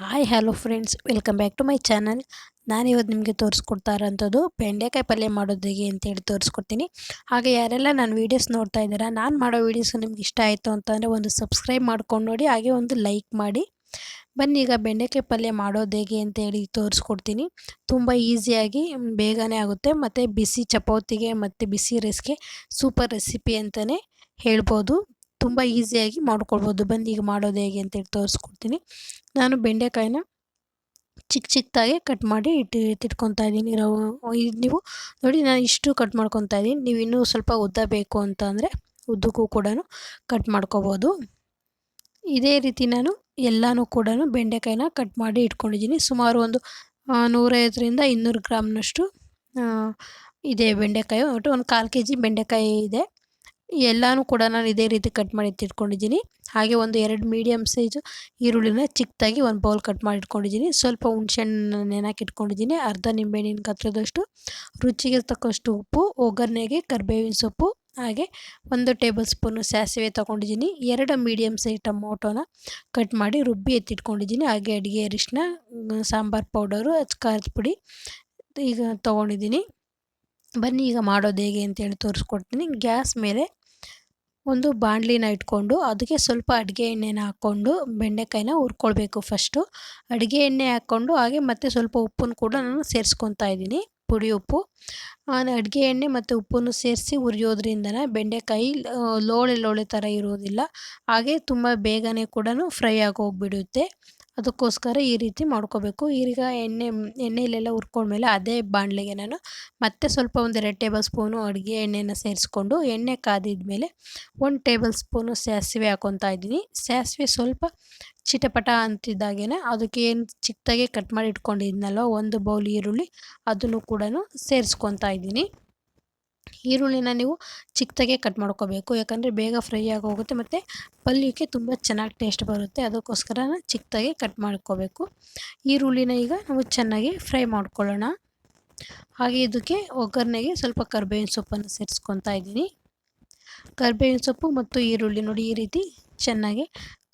Hi hello friends welcome back to my channel ನಾನಿವತ್ತು ನಿಮಗೆ ತೋರಿಸ್ಕೊಡ್ತಾ ಇರೋಂಥದ್ದು ಬೆಂಡೆಕಾಯಿ ಪಲ್ಯ ಮಾಡೋದು ಹೇಗೆ ಅಂತೇಳಿ ತೋರಿಸ್ಕೊಡ್ತೀನಿ. ಹಾಗೆ ಯಾರೆಲ್ಲ ನಾನು ವೀಡಿಯೋಸ್ ನೋಡ್ತಾ ಇದ್ದೀರಾ, ನಾನು ಮಾಡೋ ವೀಡಿಯೋಸ್ ನಿಮ್ಗೆ ಇಷ್ಟ ಆಯಿತು ಅಂತಂದರೆ ಒಂದು ಸಬ್ಸ್ಕ್ರೈಬ್ ಮಾಡ್ಕೊಂಡು ನೋಡಿ, ಹಾಗೆ ಒಂದು ಲೈಕ್ ಮಾಡಿ. ಬನ್ನಿ, ಈಗ ಬೆಂಡೆಕಾಯಿ ಪಲ್ಯ ಮಾಡೋದು ಹೇಗೆ ಅಂತೇಳಿ ತೋರಿಸ್ಕೊಡ್ತೀನಿ. ತುಂಬ ಈಸಿಯಾಗಿ ಬೇಗನೆ ಆಗುತ್ತೆ. ಮತ್ತು ಬಿಸಿ ಚಪಾತಿಗೆ ಮತ್ತು ಬಿಸಿ ರೈಸ್ಗೆ ಸೂಪರ್ ರೆಸಿಪಿ ಅಂತಲೇ ಹೇಳ್ಬೋದು. ತುಂಬ ಈಸಿಯಾಗಿ ಮಾಡ್ಕೊಳ್ಬೋದು. ಬಂದು ಈಗ ಮಾಡೋದು ಹೇಗೆ ಅಂತೇಳಿ ತೋರಿಸ್ಕೊಡ್ತೀನಿ. ನಾನು ಬೆಂಡೆಕಾಯಿನ ಚಿಕ್ಕ ಚಿಕ್ಕದಾಗಿ ಕಟ್ ಮಾಡಿ ಇಟ್ಟು ಎತ್ತಿಟ್ಕೊತಾ ಇದ್ದೀನಿ. ನೀವು ನೋಡಿ ನಾನು ಇಷ್ಟು ಕಟ್ ಮಾಡ್ಕೊತಾ ಇದ್ದೀನಿ. ನೀವು ಇನ್ನೂ ಸ್ವಲ್ಪ ಉದ್ದ ಬೇಕು ಅಂತ ಅಂದರೆ ಉದ್ದಕ್ಕೂ ಕೂಡ ಕಟ್ ಮಾಡ್ಕೋಬೋದು. ಇದೇ ರೀತಿ ನಾನು ಎಲ್ಲನೂ ಕೂಡ ಬೆಂಡೆಕಾಯಿನ ಕಟ್ ಮಾಡಿ ಇಟ್ಕೊಂಡಿದ್ದೀನಿ. ಸುಮಾರು ಒಂದು ನೂರೈವತ್ತರಿಂದ ಇನ್ನೂರು ಗ್ರಾಮ್ನಷ್ಟು ಇದೆ ಬೆಂಡೆಕಾಯಿ. ಒಟ್ಟು ಒಂದು ಕಾಲು ಕೆ ಜಿ ಬೆಂಡೆಕಾಯಿ ಇದೆ. ಎಲ್ಲನೂ ಕೂಡ ನಾನು ಇದೇ ರೀತಿ ಕಟ್ ಮಾಡಿ ಇಟ್ಕೊಂಡಿದ್ದೀನಿ ಹಾಗೆ ಒಂದು ಎರಡು ಮೀಡಿಯಮ್ ಸೈಜು ಈರುಳ್ಳಿನ ಚಿಕ್ಕದಾಗಿ ಒಂದು ಬೌಲ್ ಕಟ್ ಮಾಡಿ ಇಟ್ಕೊಂಡಿದ್ದೀನಿ. ಸ್ವಲ್ಪ ಹುಣ್ಸೆಹಣ್ಣು ನೆನಕ್ಕೆ ಇಟ್ಕೊಂಡಿದ್ದೀನಿ. ಅರ್ಧ ನಿಂಬೆಹಣ್ಣಿನ ಕತ್ತರದಷ್ಟು ರುಚಿಗೆ ತಕ್ಕಷ್ಟು ಉಪ್ಪು, ಒಗ್ಗರಣೆಗೆ ಕರಿಬೇವಿನ ಸೊಪ್ಪು, ಹಾಗೆ ಒಂದು ಟೇಬಲ್ ಸ್ಪೂನು ಸಾಸಿವೆ ತೊಗೊಂಡಿದ್ದೀನಿ. ಎರಡು ಮೀಡಿಯಮ್ ಸೈಜ್ ಟೊಮೊಟೊನ ಕಟ್ ಮಾಡಿ ರುಬ್ಬಿ ಎತ್ತಿಟ್ಕೊಂಡಿದ್ದೀನಿ. ಹಾಗೆ ಅಡುಗೆ ಅರಿಶಿನ ಸಾಂಬಾರು ಪೌಡರು, ಖಾರದ ಪುಡಿ ಈಗ ತೊಗೊಂಡಿದ್ದೀನಿ. ಬನ್ನಿ ಈಗ ಮಾಡೋದು ಹೇಗೆ ಅಂತೇಳಿ ತೋರಿಸ್ಕೊಡ್ತೀನಿ. ಗ್ಯಾಸ್ ಮೇಲೆ ಒಂದು ಬಾಣಲಿನ ಇಟ್ಕೊಂಡು ಅದಕ್ಕೆ ಸ್ವಲ್ಪ ಅಡುಗೆ ಎಣ್ಣೆನ ಹಾಕ್ಕೊಂಡು ಬೆಂಡೆಕಾಯಿನ ಹುರ್ಕೊಳ್ಬೇಕು ಫಸ್ಟು ಅಡುಗೆ ಎಣ್ಣೆ ಹಾಕ್ಕೊಂಡು ಹಾಗೆ ಮತ್ತೆ ಸ್ವಲ್ಪ ಉಪ್ಪನ್ನು ಕೂಡ ನಾನು ಸೇರಿಸ್ಕೊತಾ ಇದ್ದೀನಿ, ಪುಡಿ ಉಪ್ಪು. ಅಡುಗೆ ಎಣ್ಣೆ ಮತ್ತು ಉಪ್ಪನ್ನು ಸೇರಿಸಿ ಹುರಿಯೋದ್ರಿಂದನೇ ಬೆಂಡೆಕಾಯಿ ಲೋಳೆ ಲೋಳೆ ಥರ ಇರೋದಿಲ್ಲ, ಹಾಗೆ ತುಂಬ ಬೇಗನೆ ಕೂಡ ಫ್ರೈ ಆಗಿ ಹೋಗಿಬಿಡುತ್ತೆ ಅದಕ್ಕೋಸ್ಕರ ಈ ರೀತಿ ಮಾಡ್ಕೋಬೇಕು. ಈಗ ಎಣ್ಣೆ ಎಣ್ಣೆಯಲ್ಲೆಲ್ಲ ಹುರ್ಕೊಂಡ್ಮೇಲೆ ಅದೇ ಬಾಣಲೆಗೆ ನಾನು ಮತ್ತೆ ಸ್ವಲ್ಪ ಒಂದು ಎರಡು ಟೇಬಲ್ ಸ್ಪೂನು ಅಡುಗೆ ಎಣ್ಣೆನ ಸೇರಿಸ್ಕೊಂಡು ಎಣ್ಣೆ ಕಾದಿದ ಮೇಲೆ ಒಂದು ಟೇಬಲ್ ಸ್ಪೂನು ಸಾಸಿವೆ ಹಾಕೊತಾ ಇದ್ದೀನಿ. ಸಾಸಿವೆ ಸ್ವಲ್ಪ ಚಿಟಪಟ ಅಂತಿದ್ದಾಗೇನೆ ಅದಕ್ಕೆ ಏನು ಚಿಕ್ಕದಾಗೆ ಕಟ್ ಮಾಡಿ ಇಟ್ಕೊಂಡಿದ್ನಲ್ವ ಒಂದು ಬೌಲ್ ಈರುಳ್ಳಿ ಅದನ್ನು ಕೂಡ ಸೇರಿಸ್ಕೊತಾ ಇದ್ದೀನಿ. ಈರುಳ್ಳಿನ ನೀವು ಚಿಕ್ಕದಾಗೆ ಕಟ್ ಮಾಡ್ಕೋಬೇಕು. ಯಾಕಂದರೆ ಬೇಗ ಫ್ರೈ ಆಗಿ ಹೋಗುತ್ತೆ ಮತ್ತು ಪಲ್ಯಕ್ಕೆ ತುಂಬ ಚೆನ್ನಾಗಿ ಟೇಸ್ಟ್ ಬರುತ್ತೆ. ಅದಕ್ಕೋಸ್ಕರ ಚಿಕ್ಕದಾಗೆ ಕಟ್ ಮಾಡ್ಕೋಬೇಕು. ಈರುಳ್ಳಿನ ಈಗ ನಾವು ಚೆನ್ನಾಗಿ ಫ್ರೈ ಮಾಡ್ಕೊಳ್ಳೋಣ. ಹಾಗೆ ಇದಕ್ಕೆ ಒಗ್ಗರಣೆಗೆ ಸ್ವಲ್ಪ ಕರ್ಬೇವಿನ ಸೊಪ್ಪನ್ನು ಸೇರಿಸ್ಕೊತಾ ಇದ್ದೀನಿ. ಕರ್ಬೇವಿನ ಸೊಪ್ಪು ಮತ್ತು ಈರುಳ್ಳಿ ನೋಡಿ ಈ ರೀತಿ ಚೆನ್ನಾಗಿ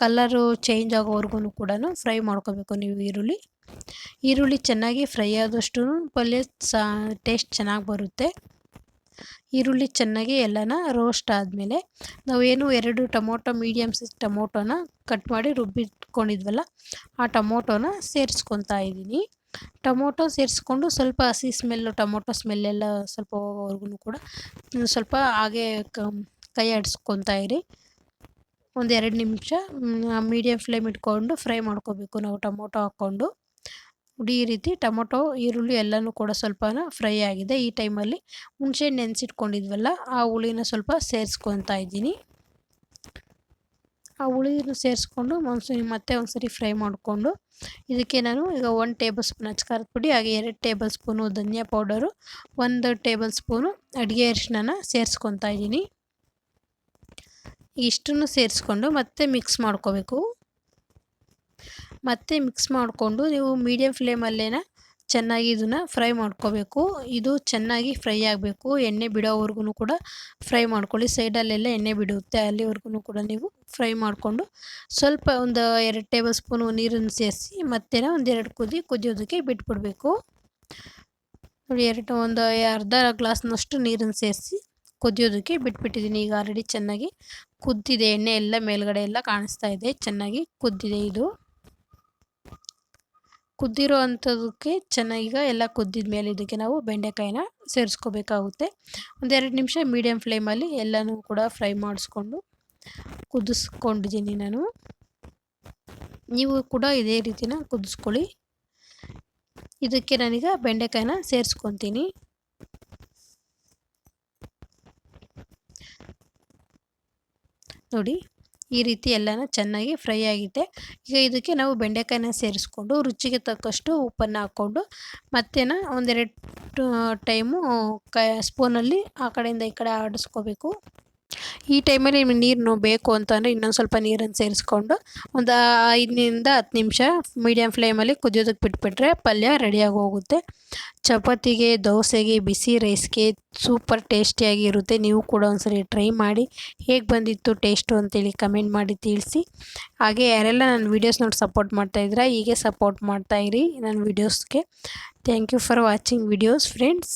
ಕಲ್ಲರು ಚೇಂಜ್ ಆಗೋವರೆಗೂ ಕೂಡ ಫ್ರೈ ಮಾಡ್ಕೋಬೇಕು ನೀವು ಈರುಳ್ಳಿ. ಈರುಳ್ಳಿ ಚೆನ್ನಾಗಿ ಫ್ರೈ ಆದಷ್ಟು ಪಲ್ಯ ಸಾ ಟೇಸ್ಟ್ ಚೆನ್ನಾಗಿ ಬರುತ್ತೆ. ಈರುಳ್ಳಿ ಚೆನ್ನಾಗಿ ಎಲ್ಲನ ರೋಸ್ಟ್ ಆದಮೇಲೆ ನಾವೇನು ಎರಡು ಟೊಮೊಟೊ ಮೀಡಿಯಮ್ ಸೈಜ್ ಟೊಮೊಟೊನ ಕಟ್ ಮಾಡಿ ರುಬ್ಬಿಟ್ಕೊಂಡಿದ್ವಲ್ಲ, ಆ ಟೊಮೊಟೊನ ಸೇರಿಸ್ಕೊತಾ ಇದ್ದೀನಿ. ಟೊಮೊಟೊ ಸೇರಿಸ್ಕೊಂಡು ಸ್ವಲ್ಪ ಹಸಿ ಸ್ಮೆಲ್ಲು ಟೊಮೊಟೊ ಸ್ಮೆಲ್ಲೆಲ್ಲ ಸ್ವಲ್ಪ ಹೋಗೋವರೆಗೂ ಕೂಡ ಸ್ವಲ್ಪ ಹಾಗೆ ಕೈ ಆಡಿಸ್ಕೊತಾ ಇರಿ. ಒಂದು ಎರಡು ನಿಮಿಷ ಮೀಡಿಯಮ್ ಫ್ಲೇಮ್ ಇಟ್ಕೊಂಡು ಫ್ರೈ ಮಾಡ್ಕೋಬೇಕು ನಾವು ಟೊಮೊಟೊ ಹಾಕ್ಕೊಂಡು. ನೋಡಿ ಈ ರೀತಿ, ಟೊಮೊಟೊ, ಈರುಳ್ಳಿ ಎಲ್ಲನೂ ಕೂಡ ಸ್ವಲ್ಪ ಫ್ರೈ ಆಗಿದೆ. ಈ ಟೈಮಲ್ಲಿ ಹುಣಸೆ ನೆನೆಸಿಟ್ಕೊಂಡಿದ್ವಲ್ಲ, ಆ ಹುಳಿನ ಸ್ವಲ್ಪ ಸೇರಿಸ್ಕೊತಾ ಇದ್ದೀನಿ. ಆ ಹುಳಿನ ಸೇರಿಸ್ಕೊಂಡು ಒಂದು ಮತ್ತೆ ಒಂದ್ಸರಿ ಫ್ರೈ ಮಾಡಿಕೊಂಡು, ಇದಕ್ಕೆ ನಾನು ಈಗ ಒಂದು ಟೇಬಲ್ ಸ್ಪೂನ್ ಅಚ್ಕಾರದ ಪುಡಿ, ಹಾಗೆ ಎರಡು ಟೇಬಲ್ ಸ್ಪೂನು ಧನಿಯಾ ಪೌಡರು, ಒಂದು ಟೇಬಲ್ ಸ್ಪೂನು ಅಡುಗೆ ಅರಿಶಿನ ಸೇರಿಸ್ಕೊತಾ ಇದ್ದೀನಿ. ಇಷ್ಟನ್ನು ಸೇರಿಸ್ಕೊಂಡು ಮತ್ತೆ ಮಿಕ್ಸ್ ಮಾಡ್ಕೋಬೇಕು. ಮತ್ತೆ ಮಿಕ್ಸ್ ಮಾಡಿಕೊಂಡು ನೀವು ಮೀಡಿಯಮ್ ಫ್ಲೇಮಲ್ಲೇನ ಚೆನ್ನಾಗಿ ಇದನ್ನು ಫ್ರೈ ಮಾಡ್ಕೋಬೇಕು. ಇದು ಚೆನ್ನಾಗಿ ಫ್ರೈ ಆಗಬೇಕು. ಎಣ್ಣೆ ಬಿಡೋವರೆಗೂ ಕೂಡ ಫ್ರೈ ಮಾಡ್ಕೊಳ್ಳಿ. ಸೈಡಲ್ಲೆಲ್ಲ ಎಣ್ಣೆ ಬಿಡುತ್ತೆ. ಅಲ್ಲಿವರೆಗೂ ಕೂಡ ನೀವು ಫ್ರೈ ಮಾಡಿಕೊಂಡು ಸ್ವಲ್ಪ ಒಂದು ಎರಡು ಟೇಬಲ್ ಸ್ಪೂನು ನೀರನ್ನು ಸೇರಿಸಿ ಮತ್ತೆ ಒಂದೆರಡು ಕುದಿ ಕುದಿಯೋದಕ್ಕೆ ಬಿಟ್ಬಿಡಬೇಕು. ನೋಡಿ ಎರಡು ಒಂದು ಅರ್ಧ ಗ್ಲಾಸ್ನಷ್ಟು ನೀರನ್ನು ಸೇರಿಸಿ ಕುದಿಯೋದಕ್ಕೆ ಬಿಟ್ಬಿಟ್ಟಿದ್ದೀನಿ. ಈಗ ಆಲ್ರೆಡಿ ಚೆನ್ನಾಗಿ ಕುದ್ದಿದೆ. ಎಣ್ಣೆ ಎಲ್ಲ ಮೇಲ್ಗಡೆ ಎಲ್ಲ ಕಾಣಿಸ್ತಾ ಇದೆ. ಚೆನ್ನಾಗಿ ಕುದ್ದಿದೆ ಇದು. ಕುದ್ದಿರೋ ಅಂಥದಕ್ಕೆ ಚೆನ್ನಾಗಿ ಎಲ್ಲ ಕುದ್ದಿದ ಮೇಲೆ ಇದಕ್ಕೆ ನಾವು ಬೆಂಡೆಕಾಯಿನ ಸೇರಿಸ್ಕೋಬೇಕಾಗುತ್ತೆ. ಒಂದೆರಡು ನಿಮಿಷ ಮೀಡಿಯಮ್ ಫ್ಲೇಮಲ್ಲಿ ಎಲ್ಲನೂ ಕೂಡ ಫ್ರೈ ಮಾಡಿಸ್ಕೊಂಡು ಕುದಿಸ್ಕೊಂಡಿದ್ದೀನಿ ನಾನು. ನೀವು ಕೂಡ ಇದೇ ರೀತಿನ ಕುದಿಸ್ಕೊಳ್ಳಿ. ಇದಕ್ಕೆ ನಾನೀಗ ಬೆಂಡೆಕಾಯಿನ ಸೇರಿಸ್ಕೊತೀನಿ. ನೋಡಿ ಈ ರೀತಿ ಎಲ್ಲನೂ ಚೆನ್ನಾಗಿ ಫ್ರೈ ಆಗಿದೆ ಈಗ ಇದಕ್ಕೆ ನಾವು ಬೆಂಡೆಕಾಯಿನ ಸೇರಿಸ್ಕೊಂಡು ರುಚಿಗೆ ತಕ್ಕಷ್ಟು ಉಪ್ಪನ್ನು ಹಾಕ್ಕೊಂಡು ಮತ್ತೇನ ಒಂದೆರಡು ಟೈಮು ಕ ಸ್ಪೂನಲ್ಲಿ ಆ ಕಡೆಯಿಂದ ಈ ಕಡೆ ಆಡಿಸ್ಕೋಬೇಕು. ಈ ಟೈಮಲ್ಲಿ ನಿಮಗೆ ನೀರು ಬೇಕು ಅಂತಂದರೆ ಇನ್ನೊಂದು ಸ್ವಲ್ಪ ನೀರನ್ನು ಸೇರಿಸ್ಕೊಂಡು ಒಂದು ಐದರಿಂದ ಹತ್ತು ನಿಮಿಷ ಮೀಡಿಯಮ್ ಫ್ಲೇಮಲ್ಲಿ ಕುದಿಯೋದಕ್ಕೆ ಬಿಟ್ಬಿಟ್ರೆ ಪಲ್ಯ ರೆಡಿಯಾಗಿ ಹೋಗುತ್ತೆ. ಚಪಾತಿಗೆ, ದೋಸೆಗೆ, ಬಿಸಿ ರೈಸ್ಗೆ ಸೂಪರ್ ಟೇಸ್ಟಿಯಾಗಿರುತ್ತೆ ನೀವು ಕೂಡ ಒಂದ್ಸರಿ ಟ್ರೈ ಮಾಡಿ ಹೇಗೆ ಬಂದಿತ್ತು ಟೇಸ್ಟು ಅಂತೇಳಿ ಕಮೆಂಟ್ ಮಾಡಿ ತಿಳಿಸಿ. ಹಾಗೆ ಯಾರೆಲ್ಲ ನನ್ನ ವೀಡಿಯೋಸ್ ನೋಡಿ ಸಪೋರ್ಟ್ ಮಾಡ್ತಾಯಿದ್ದೀರಾ ಹೀಗೆ ಸಪೋರ್ಟ್ ಮಾಡ್ತಾಯಿರಿ ನನ್ನ ವೀಡಿಯೋಸ್ಗೆ thank you for watching videos friends